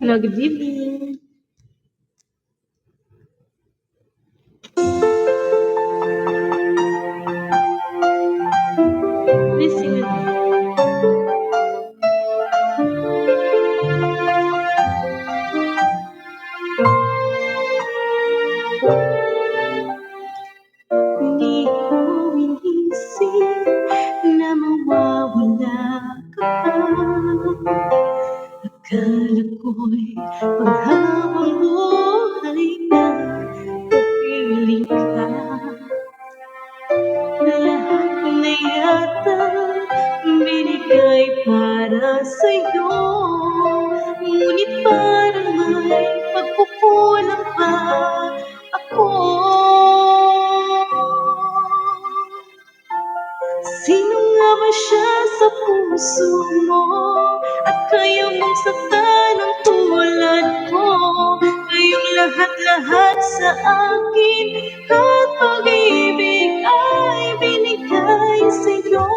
Hello, good evening. Please sing with me. Hindi ko inisip na mawawala ka pa. Akala ko'y paghabang buhay na kapiling ka. Lahat na yata binigay para sa'yo Ngunit parang may pagkukulang pa ako Sino nga ba siya sa puso mo? At kaya mong saktan ko Kayong lahat-lahat sa akin At pag-ibig ay binigay sa'yo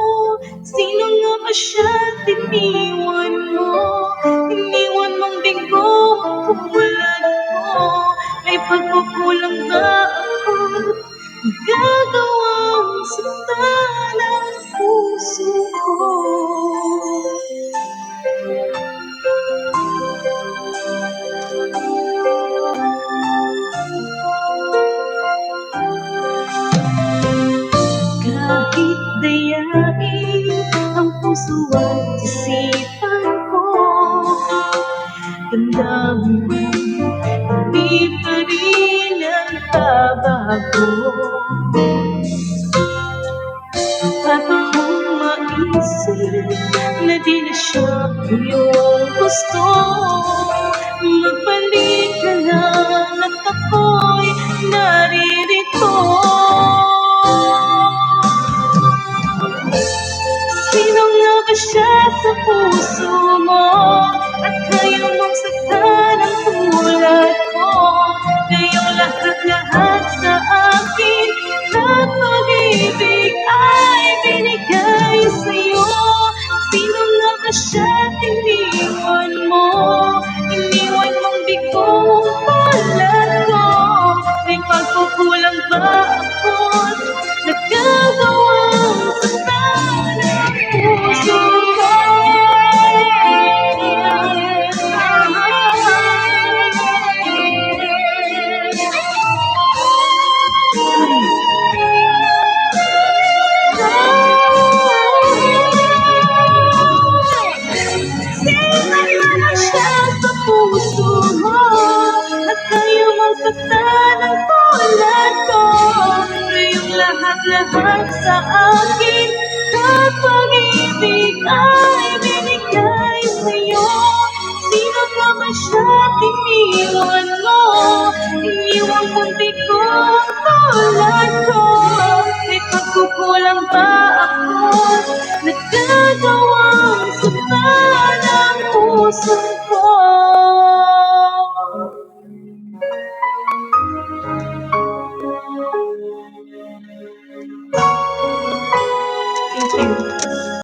Sino nga ba siya at iniwan mo? Iniwan mong bigo ang tulad ko May pagkukulang ba ako? Gagawang puso at isipan ko. Damdamin hindi pa rin nagbabago. Paano kung maisip na di na siya iyong gusto Magbalik ka lang at ako'y siya sa puso mo? At kaya mong saktan lahat sa akin At pag-ibig ay binigay sa'yo Sino ka ba siya tiniwan mo? Iniwan kong tikot